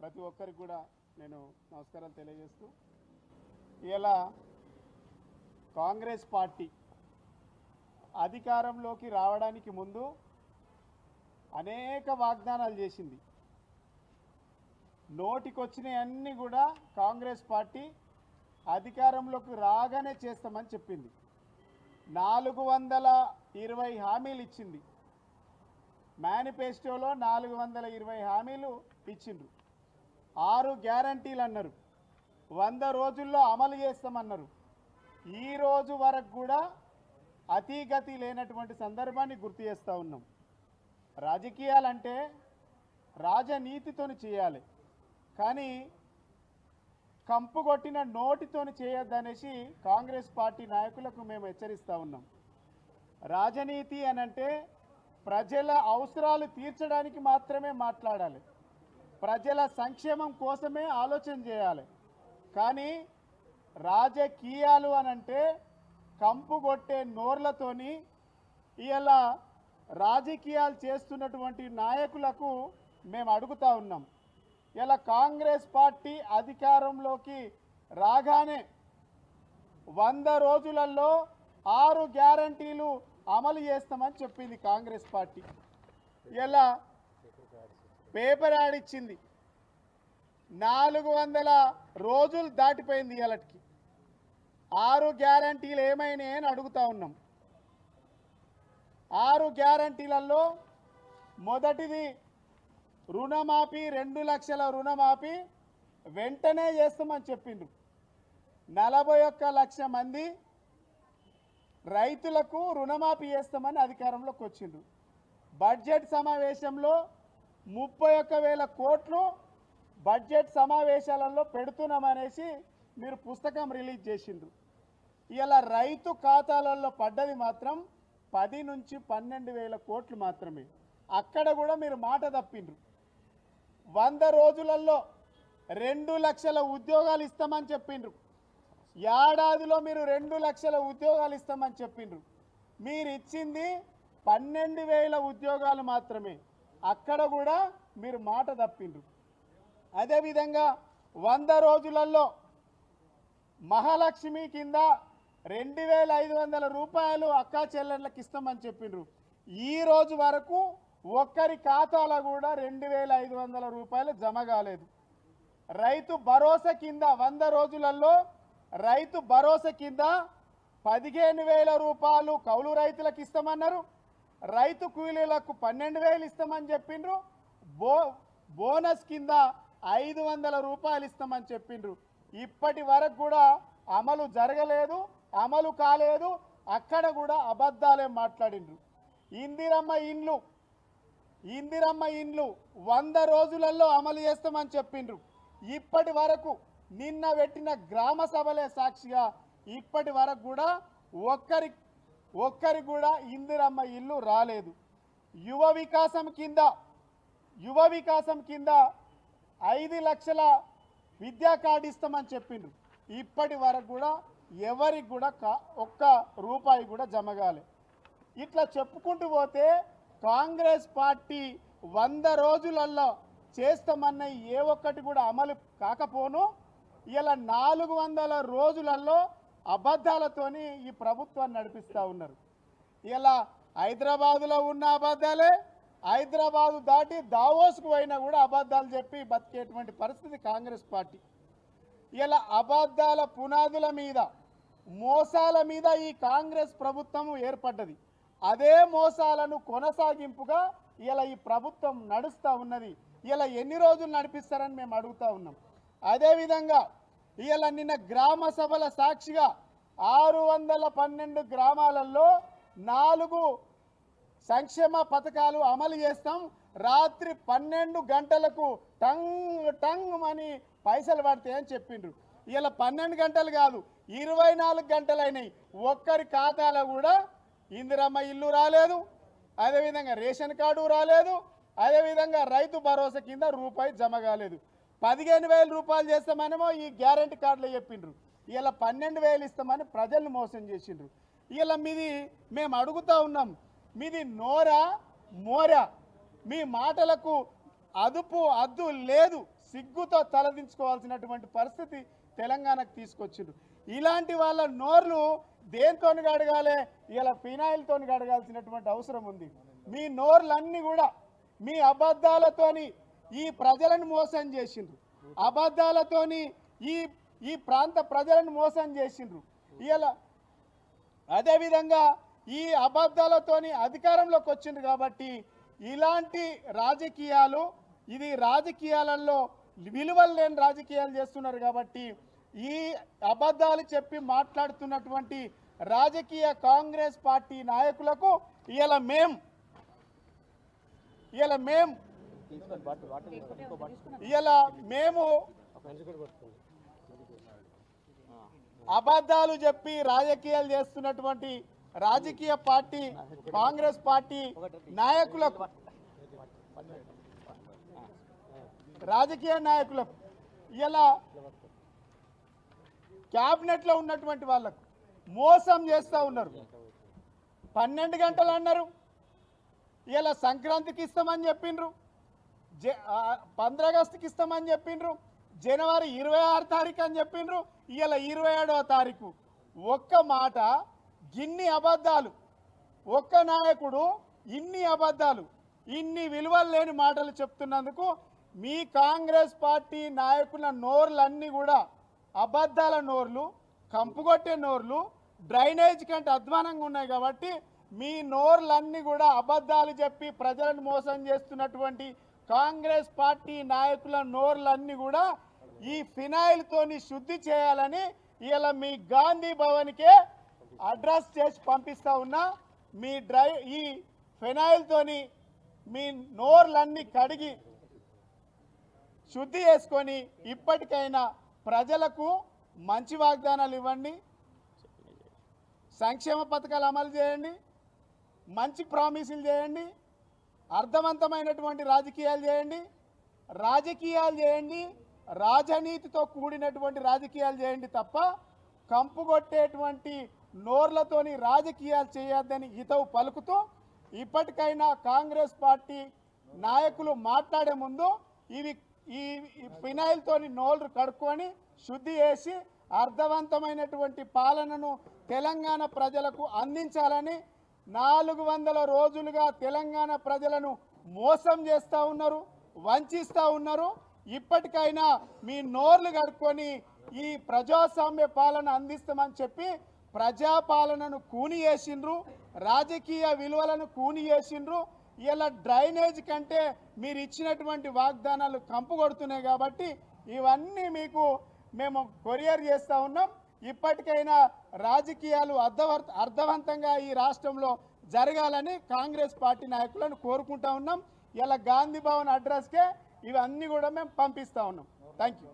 ప్రతి ఒక్కరికి కూడా నేను నమస్కారాలు తెలియజేస్తూ ఇలా కాంగ్రెస్ పార్టీ అధికారంలోకి రావడానికి ముందు అనేక వాగ్దానాలు చేసింది. నోటికొచ్చినవన్నీ కూడా కాంగ్రెస్ పార్టీ అధికారంలోకి రాగానే చేస్తామని చెప్పింది. నాలుగు వందల ఇరవై హామీలు ఇచ్చింది. మేనిఫెస్టోలో నాలుగు వందల ఇరవై హామీలు ఇచ్చిండ్రు. ఆరు గ్యారంటీలు అన్నారు. వంద రోజుల్లో అమలు చేస్తామన్నారు. ఈ రోజు వరకు కూడా అతీగతి లేనటువంటి సందర్భాన్ని గుర్తు చేస్తూ ఉన్నాం. రాజకీయాలంటే రాజనీతితోని చేయాలి. కానీ కంపు కొట్టిన నోటితోని చేయొద్దనేసి కాంగ్రెస్ పార్టీ నాయకులకు మేము హెచ్చరిస్తూ ఉన్నాం. రాజనీతి అనంటే ప్రజల అవసరాలు తీర్చడానికి మాత్రమే మాట్లాడాలి. ప్రజల సంక్షేమం కోసమే ఆలోచన చేయాలి. కానీ రాజకీయాలు అనంటే కంపు కొట్టే నోర్లతోని ఇలా రాజకీయాలు చేస్తున్నటువంటి నాయకులకు మేము అడుగుతా ఉన్నాం. ఇలా కాంగ్రెస్ పార్టీ అధికారంలోకి రాగానే వంద రోజులలో ఆరు గ్యారంటీలు అమలు చేస్తామని చెప్పింది కాంగ్రెస్ పార్టీ. ఇలా పేపర్ యాడ్ ఇచ్చింది. నాలుగు వందల రోజులు దాటిపోయింది ఇలాటికి ఆరు గ్యారంటీలు ఏమైనాయి అని అడుగుతా ఉన్నాం. ఆరు గ్యారంటీలలో మొదటిది రుణమాఫీ రెండు లక్షల రుణమాఫీ వెంటనే చేస్తామని చెప్పిండ్రు. నలభై ఒక్క లక్ష మంది రైతులకు రుణమాఫీ చేస్తామని అధికారంలోకి వచ్చిండ్రు. బడ్జెట్ సమావేశంలో ముప్పై ఒక్క వేల కోట్లు బడ్జెట్ సమావేశాలలో పెడుతున్నామనేసి మీరు పుస్తకం రిలీజ్ చేసిండ్రు. ఇలా రైతు ఖాతాలలో పడ్డది మాత్రం పది నుంచి పన్నెండు వేల కోట్లు మాత్రమే. అక్కడ కూడా మీరు మాట తప్పిండ్రు. వంద రోజులలో రెండు లక్షల ఉద్యోగాలు ఇస్తామని చెప్పిండ్రు. ఏడాదిలో మీరు రెండు లక్షల ఉద్యోగాలు ఇస్తామని చెప్పిండ్రు. మీరు ఇచ్చింది పన్నెండు వేల ఉద్యోగాలు మాత్రమే. అక్కడ కూడా మీరు మాట తప్పిండ్రు. అదేవిధంగా వంద రోజులలో మహాలక్ష్మి కింద రెండు వేల ఐదు వందల రూపాయలు అక్కా చెల్లెళ్ళకి ఇస్తామని చెప్పిండ్రు. ఈ రోజు వరకు ఒక్కరి ఖాతాలో కూడా రెండు వేల ఐదు వందల రూపాయలు జమ కాలేదు. రైతు భరోసా కింద వంద రోజులలో రైతు భరోసా కింద పదిహేను వేల రూపాయలు కౌలు రైతులకు ఇస్తామన్నారు. రైతు కూలీలకు పన్నెండు వేలు ఇస్తామని చెప్పిండ్రు. బో బోనస్ కింద ఐదు వందల రూపాయలు ఇస్తామని చెప్పిండ్రు. ఇప్పటి వరకు కూడా అమలు జరగలేదు అమలు కాలేదు అక్కడ కూడా అబద్ధాలే మాట్లాడిండ్రు. ఇందిరమ్మ ఇండ్లు ఇందిరమ్మ ఇండ్లు వంద రోజులలో అమలు చేస్తామని చెప్పిండ్రు. ఇప్పటి వరకు నిన్న పెట్టిన గ్రామ సభలే సాక్షిగా ఇప్పటి వరకు కూడా ఒక్కరి ఒక్కరి కూడా ఇందిరమ్మ ఇల్లు రాలేదు. యువ వికాసం కింద యువ వికాసం కింద ఐదు లక్షల విద్యా కార్డు ఇస్తామని చెప్పిండ్రు. ఇప్పటి వరకు కూడా ఎవరికి కూడా కా- ఒక్క రూపాయి కూడా జమ కాలే ఇట్లా చెప్పుకుంటూ పోతే కాంగ్రెస్ పార్టీ వంద రోజులలో చేస్తామన్న ఏ ఒక్కటి కూడా అమలు కాకపోను. ఇలా నాలుగు వందల రోజులలో అబద్ధాలతోని ఈ ప్రభుత్వాన్ని నడిపిస్తూ ఉన్నారు. ఇలా హైదరాబాదులో ఉన్న అబద్ధాలే హైదరాబాదు దాటి దావోస్కు పోయినా కూడా అబద్ధాలు చెప్పి బతికేటువంటి పరిస్థితి కాంగ్రెస్ పార్టీ. ఇలా అబద్ధాల పునాదుల మీద మోసాల మీద ఈ కాంగ్రెస్ ప్రభుత్వం ఏర్పడ్డది. అదే మోసాలను కొనసాగింపుగా ఇలా ఈ ప్రభుత్వం నడుస్తూ ఉన్నది. ఇలా ఎన్ని రోజులు నడిపిస్తారని మేము అడుగుతా ఉన్నాం. అదేవిధంగా ఇలా నిన్న గ్రామ సభల సాక్షిగా ఆరు వందల పన్నెండు గ్రామాలలో నాలుగు సంక్షేమ పథకాలు అమలు చేస్తాం. రాత్రి పన్నెండు గంటలకు టంగ్ టంగ్ అని పైసలు పడతాయని చెప్పిండ్రు. ఇలా పన్నెండు గంటలు కాదు ఇరవై నాలుగు గంటలైనాయి. ఒక్కరి ఖాతాలో కూడా ఇందిరమ్మ ఇల్లు రాలేదు అదేవిధంగా రేషన్ కార్డు రాలేదు అదేవిధంగా రైతు భరోసా కింద రూపాయి జమ కాలేదు. పదిహేను వేల రూపాయలు చేస్తామనేమో ఈ గ్యారంటీ కార్డులో చెప్పిండ్రు. ఇలా పన్నెండు వేలు ఇస్తామని ప్రజల్ని మోసం చేసిండ్రు. ఇలా మీది మేము అడుగుతా ఉన్నాం. మీది నోరా మోరా? మీ మాటలకు అదుపు అద్దు లేదు. సిగ్గుతో తలదించుకోవాల్సినటువంటి పరిస్థితి తెలంగాణకు తీసుకొచ్చిండ్రు. ఇలాంటి వాళ్ళ నోర్లు దేంతో గడగాలి ఇలా ఫినాయిల్తో గడగాల్సినటువంటి అవసరం ఉంది. మీ నోర్లన్నీ కూడా మీ అబద్ధాలతోని ఈ ప్రజలను మోసం చేసిండ్రు. అబద్ధాలతోని ఈ ఈ ప్రాంత ప్రజలను మోసం చేసిండ్రు. ఇలా అదేవిధంగా ఈ అబద్ధాలతోని అధికారంలోకి వచ్చిండ్రు కాబట్టి ఇలాంటి రాజకీయాలు ఇది రాజకీయాలలో విలువలు లేని రాజకీయాలు చేస్తున్నారు కాబట్టి ఈ అబద్ధాలు చెప్పి మాట్లాడుతున్నటువంటి రాజకీయ కాంగ్రెస్ పార్టీ నాయకులకు ఇలా మేం ఇలా మేం ఇలా మేము అబద్ధాలు చెప్పి రాజకీయాలు చేస్తున్నటువంటి రాజకీయ పార్టీ కాంగ్రెస్ పార్టీ నాయకులకు రాజకీయ నాయకులకు ఇలా క్యాబినెట్లో ఉన్నటువంటి వాళ్ళకు మోసం చేస్తూ ఉన్నారు. పన్నెండు గంటలు అన్నారు. ఇలా సంక్రాంతికి ఇస్తామని చెప్పిండ్రు జ పంద్రాగస్టుకి ఇస్తామని చెప్పిండ్రు. జనవరి ఇరవై ఆరు తారీఖు అని చెప్పిండ్రు. ఇవాళ ఇరవై ఏడవ తారీఖు. ఒక్క మాట గిన్ని అబద్ధాలు. ఒక్క నాయకుడు ఇన్ని అబద్ధాలు ఇన్ని విలువలు లేని మాటలు చెప్తున్నందుకు మీ కాంగ్రెస్ పార్టీ నాయకుల నోర్లన్నీ కూడా అబద్ధాల నోర్లు కంపుకొట్టే నోర్లు డ్రైనేజ్ కంటే అధ్వానంగా ఉన్నాయి కాబట్టి మీ నోర్లన్నీ కూడా అబద్ధాలు చెప్పి ప్రజలను మోసం చేస్తున్నటువంటి కాంగ్రెస్ పార్టీ నాయకుల నోర్లన్నీ కూడా ఈ ఫినాయిల్తోని శుద్ధి చేయాలని ఇలా మీ గాంధీ భవన్కే అడ్రస్ చేసి పంపిస్తా ఉన్నా. మీ డ్రై ఈ ఫినాయిల్తోని మీ నోర్లన్నీ కడిగి శుద్ధి చేసుకొని ఇప్పటికైనా ప్రజలకు మంచి వాగ్దానాలు ఇవ్వండి. సంక్షేమ పథకాలు అమలు చేయండి. మంచి ప్రామిసులు చేయండి. అర్థవంతమైనటువంటి రాజకీయాలు చేయండి రాజకీయాలు చేయండి రాజనీతితో కూడినటువంటి రాజకీయాలు చేయండి తప్ప కంపుగొట్టేటువంటి నోర్లతోని రాజకీయాలు చేయొద్దని హితవు పలుకుతూ ఇప్పటికైనా కాంగ్రెస్ పార్టీ నాయకులు మాట్లాడే ముందు ఇవి ఈ ఫినాయిల్తోని నోళ్ళు కడుక్కొని శుద్ధి చేసి అర్థవంతమైనటువంటి పాలనను తెలంగాణ ప్రజలకు అందించాలని నాలుగు వందల రోజులుగా తెలంగాణ ప్రజలను మోసం చేస్తూ ఉన్నారు వంచిస్తూ ఉన్నారు. ఇప్పటికైనా మీ నోర్లు కడుక్కొని ఈ ప్రజాస్వామ్య పాలన అందిస్తామని చెప్పి ప్రజాపాలనను కూని చేసిండ్రు రాజకీయ విలువలను కూని చేసిండ్రు. ఇలా డ్రైనేజ్ కంటే మీరు ఇచ్చినటువంటి వాగ్దానాలు కంపు కొడుతున్నాయి కాబట్టి ఇవన్నీ మీకు మేము కొరియర్ చేస్తూ ఉన్నాం. ఇప్పటికైనా రాజకీయాలు అర్థవ అర్థవంతంగా ఈ రాష్ట్రంలో జరగాలని కాంగ్రెస్ పార్టీ నాయకులను కోరుకుంటా ఉన్నాం. ఇలా గాంధీ భవన్ అడ్రస్కే ఇవన్నీ కూడా మేము పంపిస్తా ఉన్నాం. Thank you